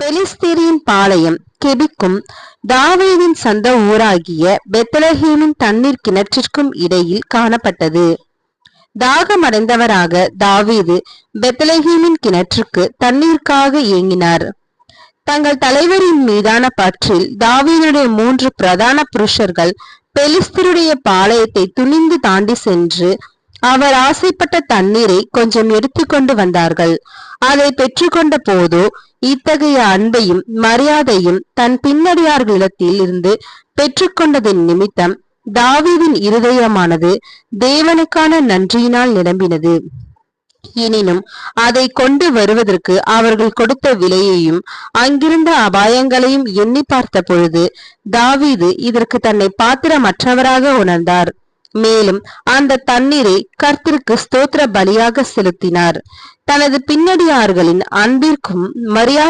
பெலிஸ்தீரியின் பாளையம் கெபிக்கும் தாவீதின் சந்த ஊராகிய பெத்லஹேமின் தண்ணீர் கிணற்றிற்கும் இடையில் காணப்பட்டது. தாகமடைந்தவராக தாவீது பெத்லஹேமின் கிணற்றுக்கு தண்ணீருக்காக ஏங்கினார். தங்கள் தலைவரின் மீதான பற்றில் தாவீதுடைய மூன்று பிரதான புருஷர்கள் பெலிஸ்தருடைய பாளையத்தை துணிந்து தாண்டி சென்று அவர் ஆசைப்பட்ட தண்ணீரை கொஞ்சம் எடுத்துக்கொண்டு வந்தார்கள். அதை பெற்றுக்கொண்ட போதோ இத்தகைய அன்பையும் மரியாதையும் தன் பின்னடியார்களிடத்தில் இருந்து பெற்றுக்கொண்டதின் நிமித்தம் தாவீதின் இருதயமானது தேவனுக்கான நன்றியினால் நிரம்பினது. எனினும் அதை கொண்டு வருவதற்கு அவர்கள் கொடுத்த விலையையும் அங்கிருந்த அபாயங்களையும் எண்ணி பார்த்த பொழுது தாவீது இதற்கு தன்னை பாத்திரமற்றவராக உணர்ந்தார். மேலும் அந்த தண்ணீரை கர்த்திற்கு ஸ்தோத்திர பலியாக செலுத்தினார். தனது பின்னடியார்களின் அன்பிற்கும் மரியாதை